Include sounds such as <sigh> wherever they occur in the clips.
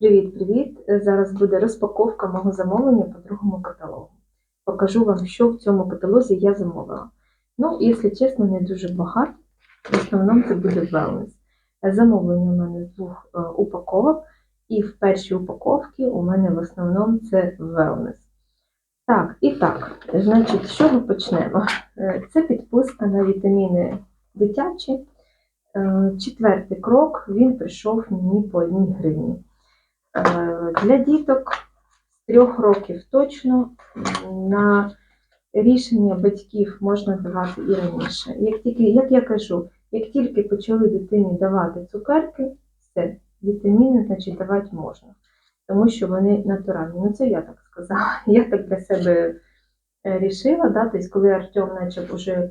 Привіт-привіт! Зараз буде розпаковка мого замовлення по другому каталогу. Покажу вам, що в цьому каталозі я замовила. Ну, якщо чесно, не дуже багато. В основному це буде wellness. Замовлення у мене з двох е, упаковок, і в першій упаковці у мене в основному це wellness. Так, і так, значить, з чого почнемо? Е, Це підписка на вітаміни дитячі. Е, Четвертий крок він прийшов мені по одній гривні. Е, Для діток з трьох років точно на рішення батьків можна давати і раніше. Як тільки, як я кажу, як тільки почали дитині давати цукерки, все, вітаміни, значить, давати можна, тому що вони натуральні. Ну, це я так сказала. <laughs> Я так для себе е, рішила, да? тобто, коли Артем почав уже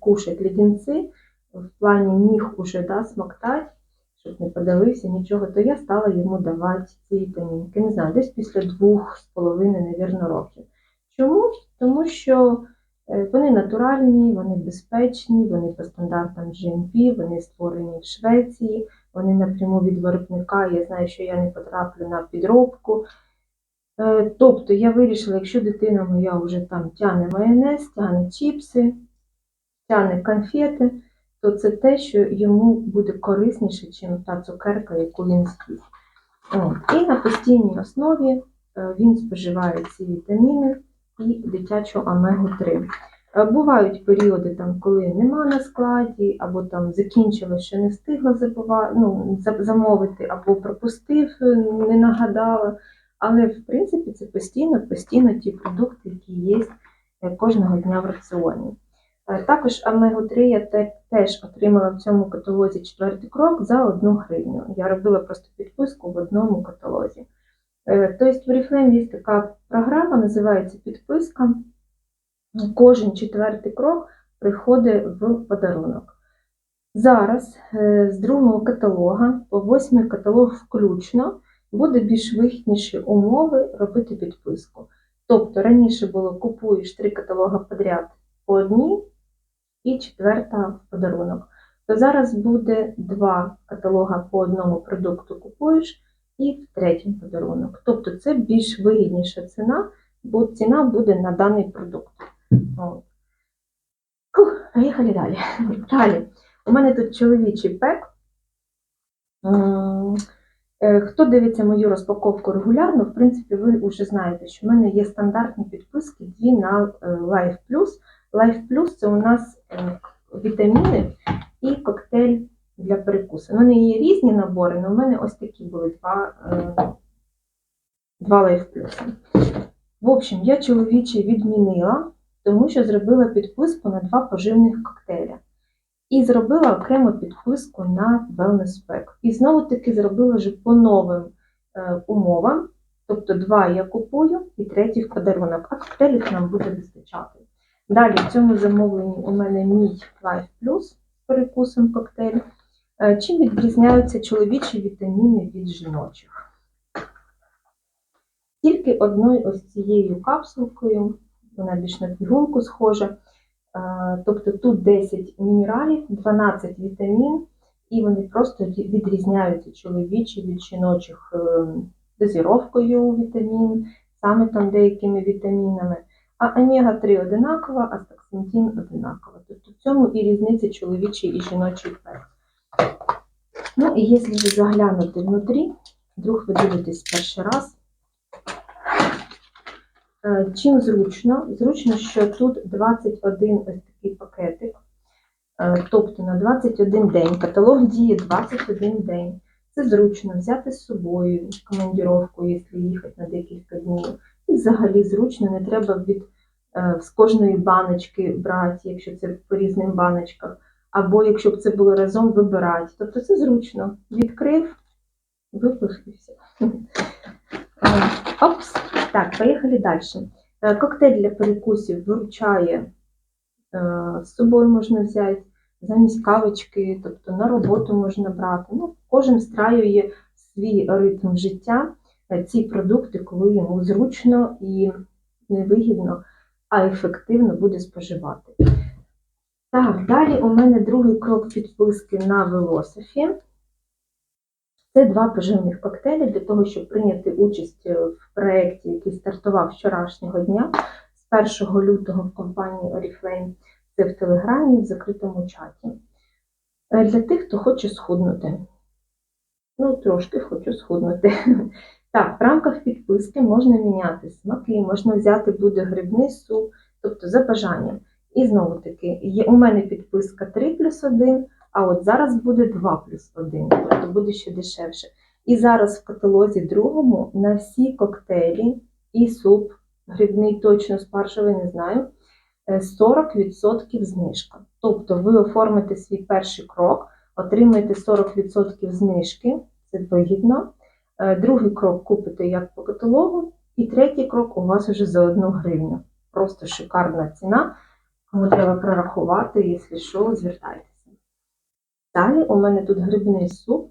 кушати леденці, в плані міг уже да, смоктати, щоб не подавився нічого, то я стала йому давати ці вітамінки. Не знаю, десь після двох з половиною, навірно, років. Чому? Тому що е, вони натуральні, вони безпечні, вони по стандартам GMP, вони створені в Швеції, вони напряму від виробника. Я знаю, що я не потраплю на підробку. Е, Тобто я вирішила, якщо дитина моя вже там тягне майонез, тягне чіпси, тягне конфети, то це те, що йому буде корисніше, ніж та цукерка, яку він з'їсть. І на постійній основі е, він споживає ці вітаміни і дитячу омегу-3. Е, Бувають періоди, там, коли нема на складі, або там закінчилось, що не встигла забува- ну, замовити, або пропустив, е, не нагадала. Але в принципі це постійно, постійно ті продукти, які є кожного дня в раціоні. Е, Також омегу-3 я теж отримала в цьому каталозі четвертий крок за одну гривню. Я робила просто підписку в одному каталозі. Е, Тобто в Oriflame є така програма, називається підписка. Кожен четвертий крок приходить в подарунок. Зараз е, з другого каталога по восьмий каталог включно буде більш вигідніші умови робити підписку. Тобто раніше було купуєш три каталога подряд по одній і четверта в подарунок. То зараз буде два каталога по одному продукту купуєш і в третій подарунок. Тобто це більш вигідніша ціна, бо ціна буде на даний продукт. От. Фух, поїхали далі. <laughs> Далі. У мене тут чоловічий пек. Е, Хто дивиться мою розпаковку регулярно, в принципі, ви вже знаєте, що в мене є стандартні підписки дві на е, Life Plus. Life Plus це у нас е, вітаміни і коктейль для перекусу. У мене є різні набори, але в мене ось такі були два, е, два Life Plus. В общем, я чоловічий відмінила, тому що зробила підписку на два поживних коктейля. І зробила окремо підписку на Wellness Pack. І знову таки зробила вже по новим е, умовам. Тобто два я купую і третій в подарунок, а коктейлів нам буде вистачати. Далі в цьому замовленні у мене мій Life Plus з перекусом коктейль. Е, Чим відрізняються чоловічі вітаміни від жіночих? Тільки одною ось цією капсулкою, вона більш на пігулку схожа. Е, Тобто тут 10 мінералів, 12 вітамін, і вони просто відрізняються чоловічі від жіночих е, дозіровкою вітамін, саме там деякими вітамінами. А омега-3 одинакова, а стаксантин одинакова. Тобто в цьому і різниця чоловічий і жіночий пек. Ну і якщо ви заглянути внутрі, вдруг ви дивитесь перший раз, Е, Чим зручно? Зручно, що тут 21 ось такий пакетик, Е, тобто на 21 день. Каталог діє 21 день. Це зручно взяти з собою командіровку, якщо їхати на декілька днів. Взагалі зручно, не треба від, е, з кожної баночки брати, якщо це по різним баночках. Або якщо б це було разом, вибирати. Тобто це зручно. Відкрив, випив. Е, Опс. Так, поїхали далі. Е, Коктейль для перекусів виручає, з собою можна взяти замість кавочки, тобто на роботу можна брати. Ну, кожен встраює свій ритм життя, ці продукти, коли йому зручно і невигідно, а ефективно буде споживати. Так, далі у мене другий крок підписки на Велософі. Це два поживних коктейлі для того, щоб прийняти участь е, в проєкті, який стартував вчорашнього дня з 1 лютого в компанії Oriflame. Це в Телеграмі в закритому чаті. Е, Для тих, хто хоче схуднути. Ну, трошки хочу схуднути. Так, в рамках підписки можна міняти смаки, можна взяти буде грибний суп, тобто за бажанням. І знову таки, є, у мене підписка 3 плюс 1, а от зараз буде 2 плюс 1, тобто буде ще дешевше. І зараз в каталозі другому на всі коктейлі і суп, грибний точно спаржевий, не знаю, е, 40% знижка. Тобто ви оформите свій перший крок, отримаєте 40% знижки, це вигідно. Е, Другий крок купите як по каталогу, і третій крок у вас вже за 1 гривню. Просто шикарна ціна. Кому треба прорахувати, якщо що, звертайтеся. Далі у мене тут грибний суп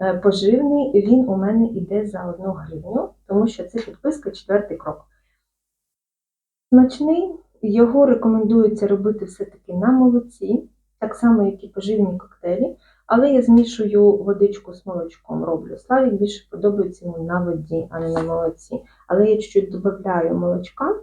е, поживний, він у мене йде за 1 гривню, тому що це підписка четвертий крок. Смачний, його рекомендується робити все-таки на молоці, так само, як і поживні коктейлі, але я змішую водичку з молочком, роблю. Славік більше подобається йому на воді, а не на молоці. Але я чуть-чуть додаю молочка,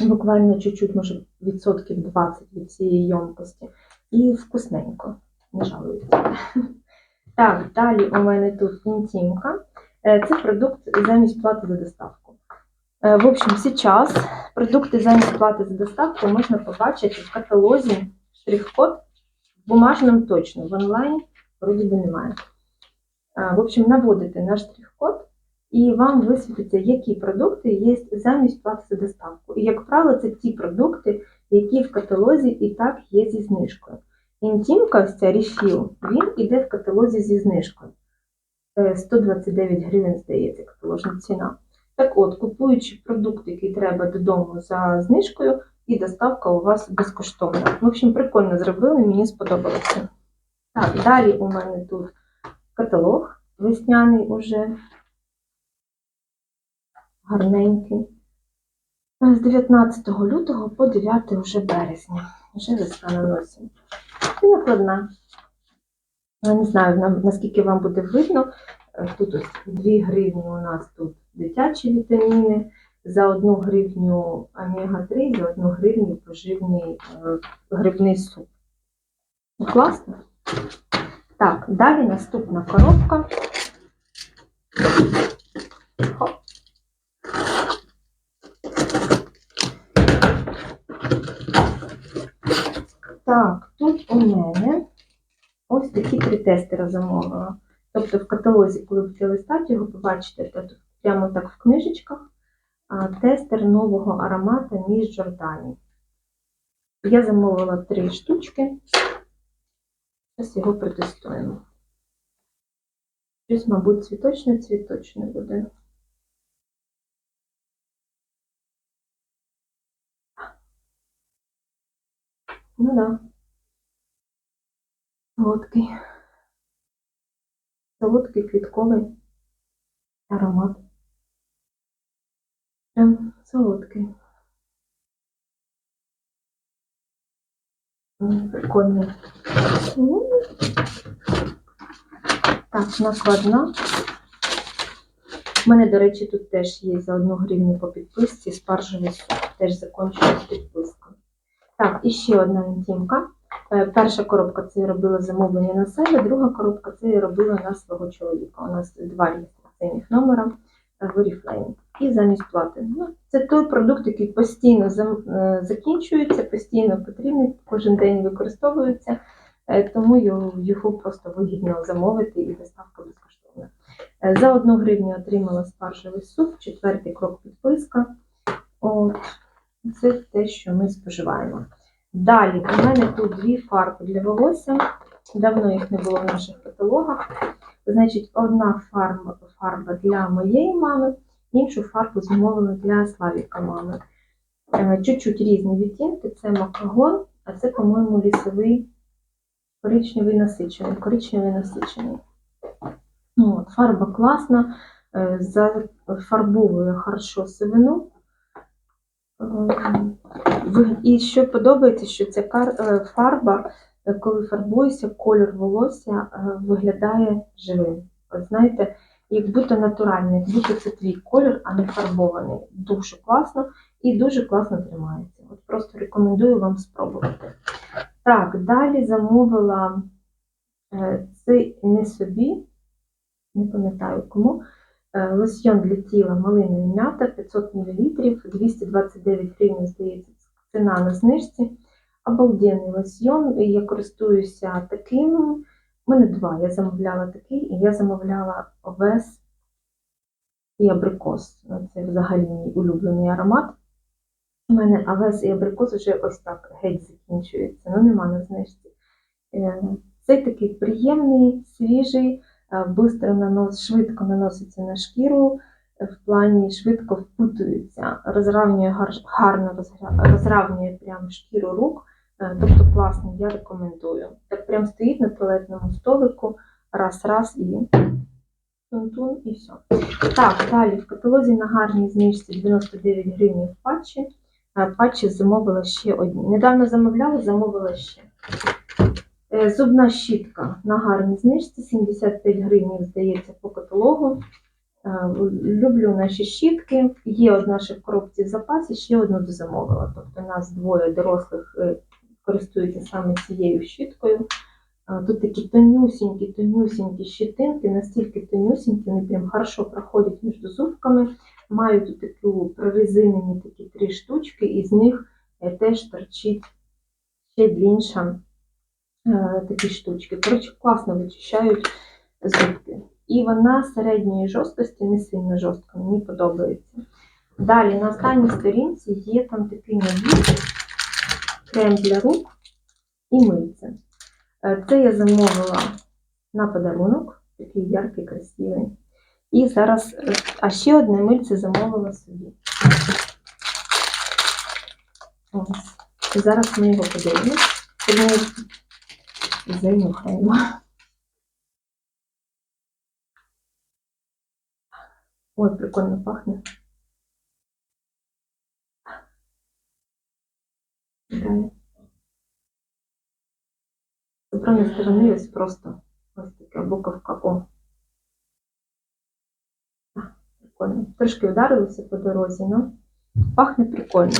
буквально чуть-чуть, може, відсотків 20 від цієї ємкості, і вкусненько, не жалуюся. <laughs> Так, далі у мене тут інтімка. Е, Це продукт замість плати за доставку. Е, В общем, сейчас продукти замість плати за доставку можна побачити в каталозі штрих-код в бумажному точно, в онлайн вроді би немає. В общем, наводите на штрих-код, і вам висвітиться, які продукти є замість плати за доставку. І, як правило, це ті продукти, які в каталозі і так є зі знижкою. Інтімка, ось ця рефіл, він іде в каталозі зі знижкою. Е, 129 гривень, здається, каталожна ціна. Так от, купуючи продукт, який треба додому за знижкою, і доставка у вас безкоштовна. В общем, прикольно зробили, мені сподобалося. Так, далі у мене тут каталог весняний уже. Гарненький. З 19 лютого по 9 вже березня. Вже весна на. І накладна. Я не знаю, наскільки вам буде видно. Е, Тут ось 2 гривні у нас тут дитячі вітаміни, за 1 гривню омега-3, за 1 гривню поживний е, грибний суп. Ну, класно? Так, далі наступна коробка. Так, тут у мене ось такі три тестера замовила. Тобто в каталозі, коли будете листати його, побачите, тут прямо так в книжечках тестер нового аромата Міс Джордані. Я замовила три штучки. Зараз його протестуємо. Щось, мабуть, цвіточне-цвіточне буде. Ну да. Солодкий. Солодкий квітковий аромат. Прям солодкий. М, Прикольний. Так, накладна. У мене, до речі, тут теж є за одну гривню по підписці спаржевий суп. Теж закінчилась підписка. Так, і ще одна інтімка. Е, Перша коробка це я робила замовлення на себе, друга коробка це я робила на свого чоловіка. У нас два реєстраційних номера е, в Oriflame. І замість плати. Ну, це той продукт, який постійно е, закінчується, постійно потрібний, кожен день використовується, е, тому його, його просто вигідно замовити і доставка безкоштовна. Е, За одну гривню отримала спаржевий суп, четвертий крок підписка. От, це те, що ми споживаємо. Далі у мене тут дві фарби для волосся. Давно їх не було в наших каталогах. Значить, одна фарба, фарба для моєї мами, іншу фарбу замовила для Славіка мами. Е, Чуть-чуть різні відтінки. Це макагон, а це, по-моєму, лісовий коричневий насичений. Коричневий насичений. Ну, от, фарба класна, е, зафарбовує хорошо сивину. Ем, І що подобається, що ця е, фарба, коли фарбується, колір волосся виглядає живим. От знаєте, як будто натуральний, як будто це твій колір, а не фарбований. Дуже класно і дуже класно тримається. От просто рекомендую вам спробувати. Так, далі замовила е, це не собі, не пам'ятаю кому. Е, Лосьйон для тіла малина м'ята 500 мл, 229 гривень, здається, ціна на знижці. Обалденний лосьйон. Я користуюся таким. У мене два. Я замовляла такий, і я замовляла овес і абрикос. Це взагалі мій улюблений аромат. У мене овес і абрикос вже ось так геть закінчується, ну нема на знижці. Е, Цей такий приємний, свіжий, е, бистро нанос, швидко наноситься на шкіру, в плані швидко впутується, розравнює гарно розравнює прям шкіру рук. Е, Тобто класний, я рекомендую. Так прям стоїть на туалетному столику, раз-раз і тун-тун і все. Так, далі в каталозі на гарній знижці 99 гривень в патчі. Е, Патчі замовила ще одні. Недавно замовляла, замовила ще. Е, Зубна щітка на гарній знижці 75 гривень, здається, по каталогу. Люблю наші щітки. Є одна ще в коробці в запасі, ще одну замовила. Тобто нас двоє дорослих користуються саме цією щіткою. Тут такі тонюсінькі, тонюсінькі щитинки, настільки тонюсінькі, вони прям хорошо проходять між зубками. Мають тут таку прорезинені такі три штучки, і з них е, теж торчить ще длінша е, такі штучки. Коротше, класно вичищають зубки. І вона середньої жорсткості, не сильно жорстка, мені подобається. Далі на останній сторінці є там такий набір крем для рук і мильце. Е, Це я замовила на подарунок, такий яркий, красивий. І зараз, е, а ще одне мильце замовила собі. Ось. І зараз ми його подивимось. Занюхаємо. Ой, прикольно пахне. Да. З обратної сторони просто ось така буковка О. Прикольно. Трошки вдарилося по дорозі, ну пахне прикольно.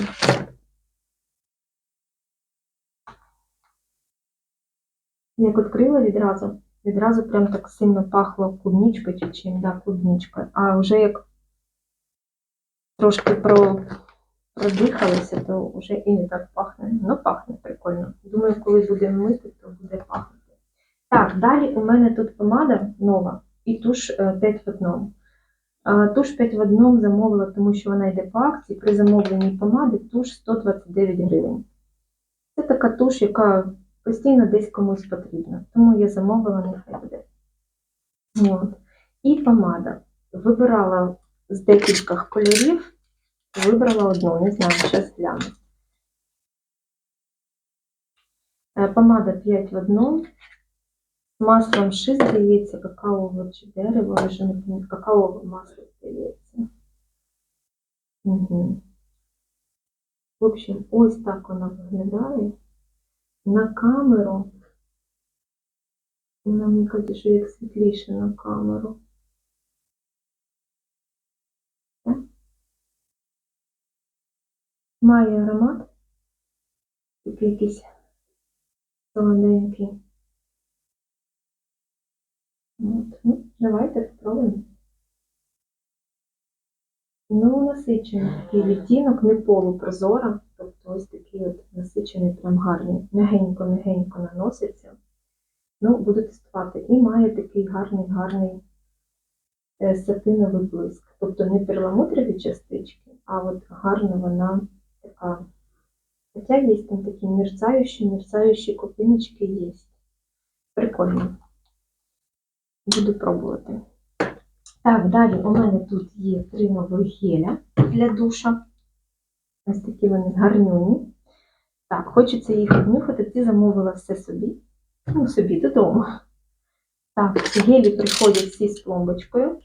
Як відкрила відразу, відразу прям так сильно пахло клубничкою чи чим, да, клубничкою. А вже як трошки про, продихалося, то вже і не так пахне. Ну, пахне прикольно. Думаю, коли будемо мити, то буде пахнути. Так, далі у мене тут помада нова і туш е, 5 в одному. Туш 5 в одному замовила, тому що вона йде по акції. При замовленні помади туш 129 гривень. Це така туш, яка постійно десь комусь потрібна. Тому я замовила, нехай буде. От. І помада. Вибирала з декількох кольорів, вибрала одну, не знаю, зараз гляну. Е, Помада 5 в одному. З маслом ши, здається, какаове чи дерево, вже не пам'ятаю, какаове масло, здається. Угу. В общем, ось так вона виглядає. На камеру. Вона мені каже, що як світліше на камеру. Так. Має аромат. Такий якийсь солоденький. От. Ну, давайте спробуємо. Ну, насичений такий відтінок, не полупрозора, тобто ось такий от насичений, прям гарний, м'ягенько-м'ягенько наноситься. Ну, буду тестувати. І має такий гарний, гарний е, сатиновий блиск. Тобто не перламутрові частички, а от гарна вона така. Хоча є там такі мерцаючі, мерцаючі копіночки є. Прикольно. Буду пробувати. Так, далі у мене тут є три нових геля для душа. Ось такі вони гарнюні. Так, хочеться їх обнюхати, ці замовила все собі. Ну, собі додому. Так, гелі приходять всі з пломбочкою.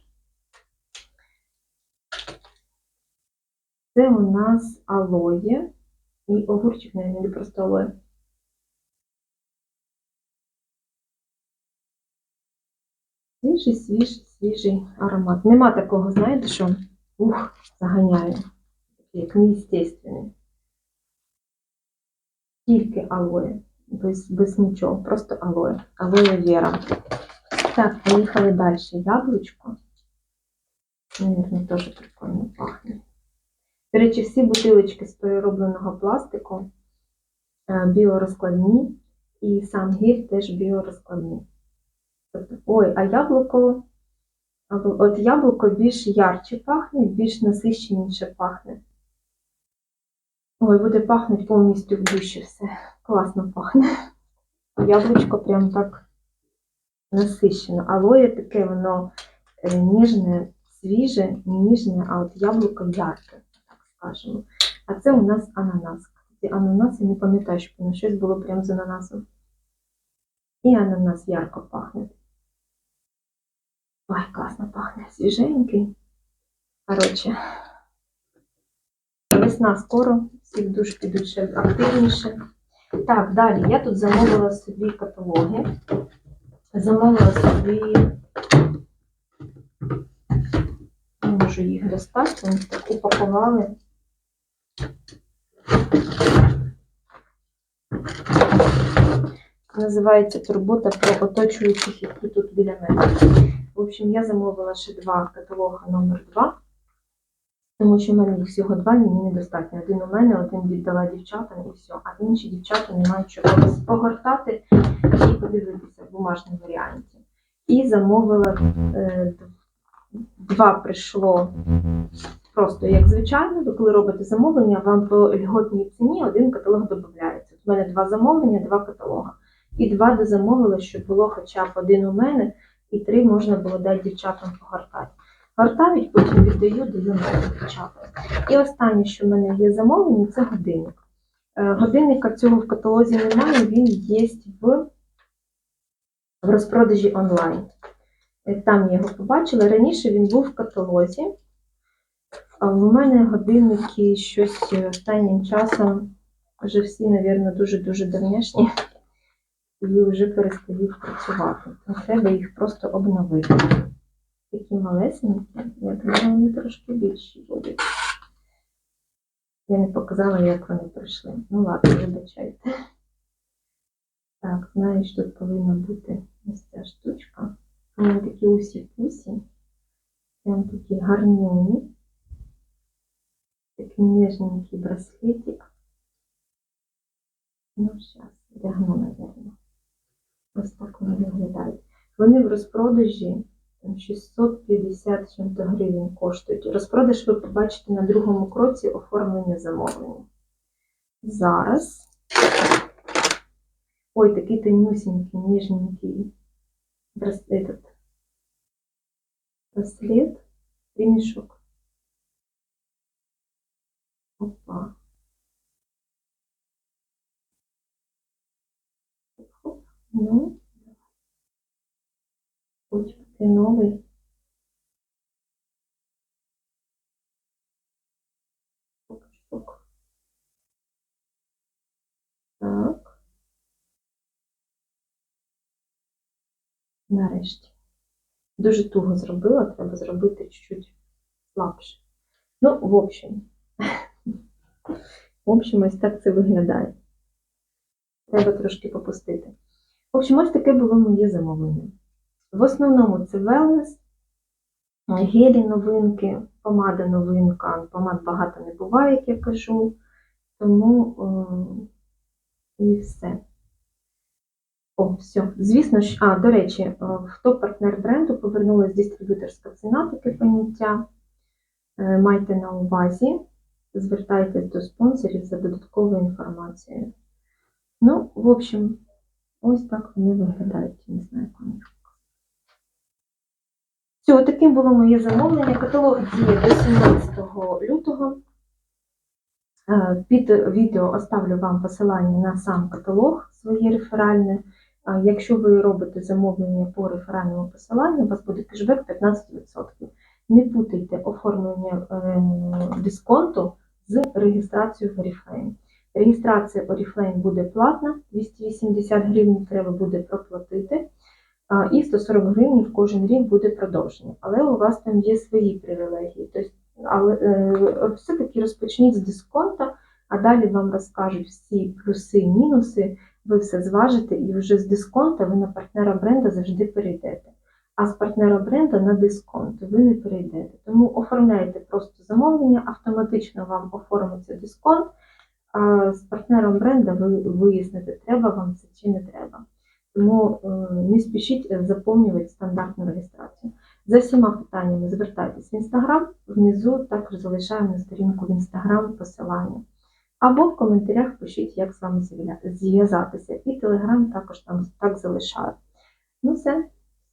Це у нас алоє і огурчик, навіть, просто алоє. Свіжий, свіжий, свіжий аромат. Нема такого, знаєте, що ух, заганяє. Як неестественний. Тільки алоє. Без, без нічого, просто алоє. Алоє вера. Так, поїхали далі. Яблучко. Наверное, теж прикольно пахне. До речі, всі бутилочки з переробленого пластику е, біорозкладні, і сам гель теж біорозкладний. Тобто, ой, а яблуко, от яблуко більш ярче пахне, більш насищеніше пахне. Ой, буде пахнути повністю в душі все. Класно пахне. Яблучко прям так насищено. Алоє таке воно е, ніжне, свіже, ніжне, а от яблуко ярке, скажемо. А це у нас ананас. Кстати, ананас я не пам'ятаю, що воно щось було прям з ананасом. І ананас ярко пахне. Ой, класно пахне. Свіженький. Коротше. Весна скоро, всі душ підуть ще активніше. Так, далі я тут замовила собі каталоги. Замовила собі. Не можу їх достати, вони так упакували. Називається Турбота про оточуючих, які тут біля мене. В общем, я замовила ще два каталога номер 2 тому що в мене їх всього два, мені недостатньо. Один у мене, один віддала дівчатам і все. А інші дівчата не мають чого погортати і подивитися в бумажному варіанті. І замовила е, два прийшло просто як звичайно. Ви коли робите замовлення, вам по льготній ціні один каталог додається. У мене два замовлення, два каталога. І два дозамовила, щоб було хоча б один у мене, і три можна було дати дівчатам погортати. Гортають, потім віддаю, даю новим дівчатам. І останнє, що в мене є замовлення, це годинник. Е, Годинника цього в каталозі немає, він є в, в розпродажі онлайн. Е, Там я його побачила. Раніше він був в каталозі. А в мене годинники щось е, останнім часом вже всі, мабуть, дуже-дуже давнішні і вже перестають працювати. Треба їх просто обновити. Такі малесенькі, я думаю, вони трошки більші будуть. Я не показала, як вони прийшли. Ну ладно, вибачайте. Так, знаєш, тут повинна бути ось ця штучка. Вони такі усі-пусі. Прям такі гарнюні. Такий ніжненький браслетик. Ну, зараз, вдягну, напевно. Ось так вони виглядають. Вони в розпродажі там, 650 чим-то гривень коштують. Розпродаж ви побачите на другому кроці оформлення замовлення. Зараз. Ой, такий тонюсенький, ніжненький браслет. Браслет, ремішок. Опа. Хоп. Ну, хоч такий новий. Шук-шук. Так. Нарешті. Дуже туго зробила, треба зробити чуть-чуть слабше. Ну, в общем. В общем, ось так це виглядає. Треба трошки попустити. В общем, ось таке було моє замовлення. В основному це wellness, гелі новинки, помада новинка. Помад багато не буває, як я кажу. Тому е, і все. О, все. Звісно ж, а, до речі, е, хто партнер бренду, повернулась дистриб'юторська ціна, таке поняття. Е, Майте на увазі, звертайтесь до спонсорів за додатковою інформацією. Ну, в общем, ось так вони виглядають. Не знаю, як. Все, таким було моє замовлення. Каталог діє до 17 лютого. Е, Під відео оставлю вам посилання на сам каталог своє реферальне. Якщо ви робите замовлення по реферальному посиланню, у вас буде кешбек 15%. Не путайте оформлення е, дисконту з реєстрацією в Oriflame. Реєстрація Oriflame буде платна, 280 гривень треба буде проплатити. І 140 гривень кожен рік буде продовження. Але у вас там є свої привілегії. Тобто, але е, все-таки розпочніть з дисконта, а далі вам розкажуть всі плюси, мінуси. Ви все зважите, і вже з дисконта ви на партнера бренда завжди перейдете. А з партнера бренда на дисконт ви не перейдете. Тому оформляйте просто замовлення, автоматично вам оформиться дисконт. А з партнером бренда ви виясните, треба вам це чи не треба. Тому е, не спішіть заповнювати стандартну реєстрацію. За всіма питаннями звертайтесь в інстаграм. Внизу також залишаємо на сторінку в інстаграм посилання. Або в коментарях пишіть, як з вами зв'язатися. І телеграм також там так залишаю. Ну все,